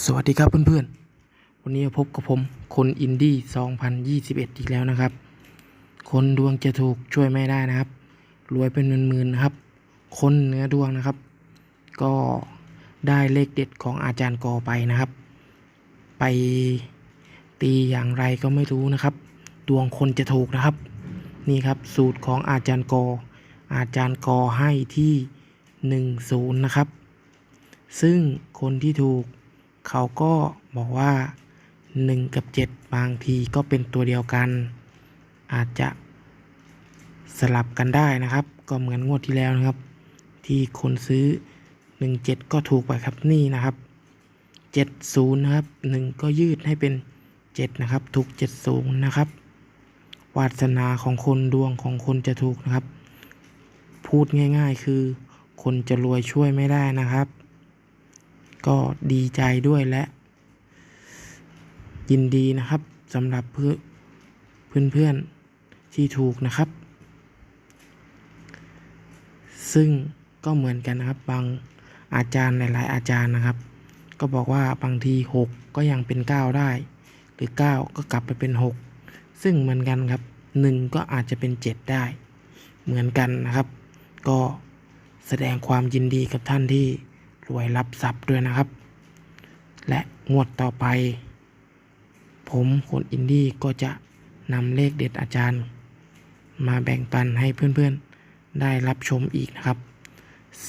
สวัสดีครับเพื่อนๆ วันนี้พบกับผมคนอินดี้ 2021 อีกแล้วนะครับ คนดวงจะถูกช่วยไม่ได้นะครับ รวยเป็นหมื่นๆนะครับ คนเนื้อดวงนะครับ ก็ได้เลขเด็ดของอาจารย์กอไปนะครับ ไปตีอย่างไรก็ไม่รู้นะครับ ดวงคนจะถูกนะครับ นี่ครับสูตรของอาจารย์กอ อาจารย์กอให้ที่หนึ่งศูนย์นะครับ ซึ่งคนที่ถูก เขาก็บอกว่า 1 กับ 7 บางทีก็เป็นตัวเดียวกัน อาจจะสลับกันได้นะครับ ก็เหมือนงวดที่แล้วนะครับ ที่คนซื้อ 17 ก็ถูกไปครับนี่นะครับ 70 นะครับ 1 ก็ยืดให้เป็น 7 นะครับ ถูก 70 นะครับ วาสนาของคนดวงของคนจะถูกนะครับ พูดง่าย ๆ คือคนจะรวยช่วยไม่ได้นะครับ ก็ดีใจด้วยและ ยินดีนะครับสำหรับเพื่อนเพื่อนๆที่ถูกนะครับ ซึ่งก็เหมือนกันนะครับ บางอาจารย์หลาย ๆ อาจารย์นะครับ ก็บอกว่าบางที 6 ก็ยังเป็น 9 ได้ หรือ 9 ก็กลับไปเป็น 6 ซึ่งเหมือนกันครับ 1 ก็อาจจะเป็น 7 ได้ เหมือนกันนะครับ ก็แสดงความยินดีกับท่านที่ รวยรับทรัพย์ด้วยนะครับ และงวดต่อไป ผมคนอินดี้ก็จะนำเลขเด็ดอาจารย์ มาแบ่งปันให้เพื่อนๆได้รับชมอีกนะครับ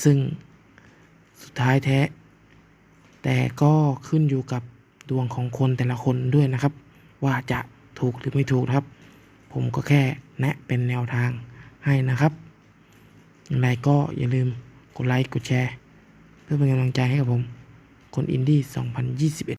ซึ่งสุดท้ายแท้ แต่ก็ขึ้นอยู่กับดวงของคนแต่ละคนด้วยนะครับ ว่าจะถูกหรือไม่ถูกนะครับ ผมก็แค่แนะเป็นแนวทางให้นะครับ อย่างไรก็อย่าลืมกดไลค์ กดแชร์ เพื่อเป็นกำลังใจให้กับผม คนอินดี้ 2021